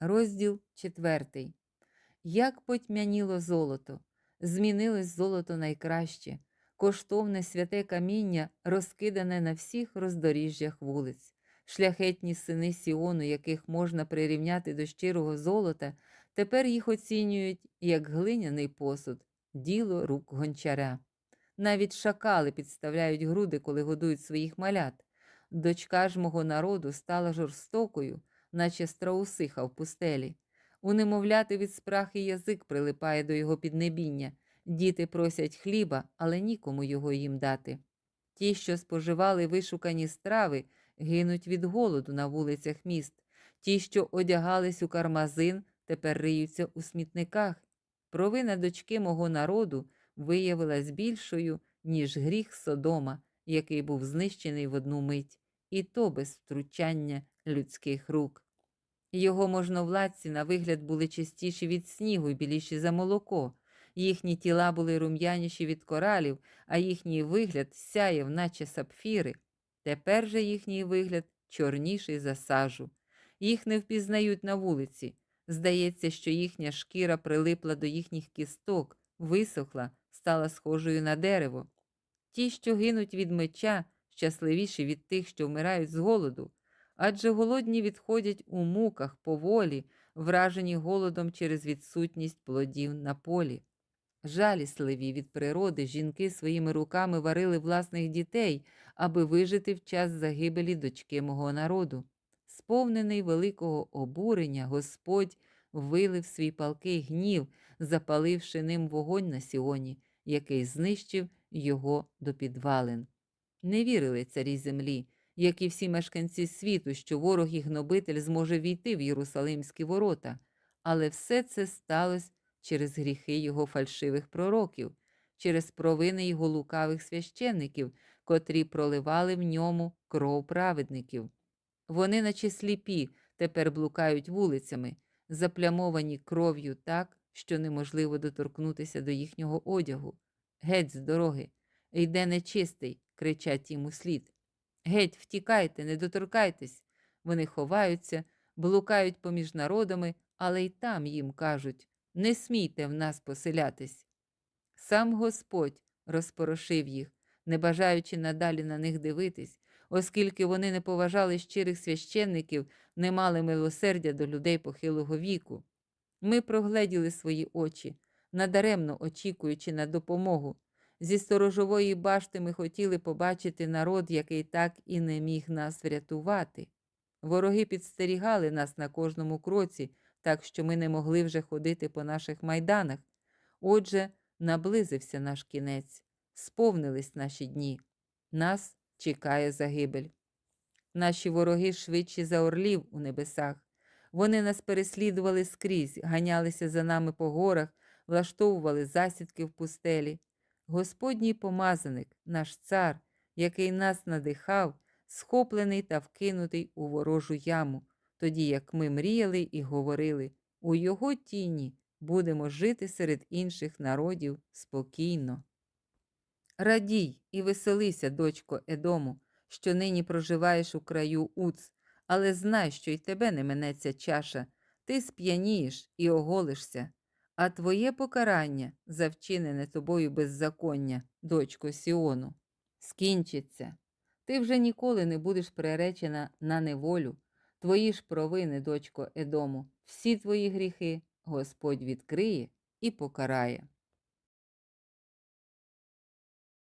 Розділ четвертий. Як потьмяніло золото, змінилось золото найкраще, коштовне святе каміння, розкидане на всіх роздоріжжях вулиць, шляхетні сини Сіону, яких можна прирівняти до щирого золота, тепер їх оцінюють як глиняний посуд, діло рук гончаря. Навіть шакали підставляють груди, коли годують своїх малят. Дочка ж мого народу стала жорстокою, наче страусиха в пустелі. У немовляти від спрахи язик прилипає до його піднебіння. Діти просять хліба, але нікому його їм дати. Ті, що споживали вишукані страви, гинуть від голоду на вулицях міст. Ті, що одягались у кармазин, тепер риються у смітниках. Провина дочки мого народу виявилась більшою, ніж гріх Содома, який був знищений в одну мить, і то без втручання людських рук. Його можновладці на вигляд були чистіші від снігу й біліші за молоко. Їхні тіла були рум'яніші від коралів, а їхній вигляд сяяв, наче сапфіри. Тепер же їхній вигляд чорніший за сажу. Їх не впізнають на вулиці. Здається, що їхня шкіра прилипла до їхніх кісток, висохла, стала схожою на дерево. Ті, що гинуть від меча, щасливіші від тих, що вмирають з голоду, адже голодні відходять у муках поволі, вражені голодом через відсутність плодів на полі. Жалісливі від природи жінки своїми руками варили власних дітей, аби вижити в час загибелі дочки мого народу. Сповнений великого обурення, Господь вилив свій палкий гнів, запаливши ним вогонь на Сіоні, який знищив його до підвалин. Не вірили царі землі, як і всі мешканці світу, що ворог і гнобитель зможе війти в Єрусалимські ворота, але все це сталося через гріхи його фальшивих пророків, через провини його лукавих священників, котрі проливали в ньому кров праведників. Вони, наче сліпі, тепер блукають вулицями, заплямовані кров'ю так, що неможливо доторкнутися до їхнього одягу. Геть з дороги, йде нечистий, кричать їм услід. Геть, втікайте, не доторкайтесь. Вони ховаються, блукають поміж народами, але й там їм кажуть не смійте в нас поселятись. Сам Господь розпорошив їх, не бажаючи надалі на них дивитись, оскільки вони не поважали щирих священників, не мали милосердя до людей похилого віку. Ми прогледіли свої очі, надаремно очікуючи на допомогу. Зі сторожової башти ми хотіли побачити народ, який так і не міг нас врятувати. Вороги підстерігали нас на кожному кроці, так що ми не могли вже ходити по наших майданах. Отже, наблизився наш кінець, сповнились наші дні. Нас чекає загибель. Наші вороги швидші за орлів у небесах. Вони нас переслідували скрізь, ганялися за нами по горах, влаштовували засідки в пустелі. Господній помазаник, наш цар, який нас надихав, схоплений та вкинутий у ворожу яму, тоді як ми мріяли і говорили, у його тіні будемо жити серед інших народів спокійно. Радій і веселися, дочко Едому, що нині проживаєш у краю Уц, але знай, що й тебе не минеться чаша, ти сп'янієш і оголишся, а твоє покарання за вчинене тобою беззаконня, дочко Сіону, скінчиться. Ти вже ніколи не будеш приречена на неволю. Твої ж провини, дочко Едому, всі твої гріхи Господь відкриє і покарає.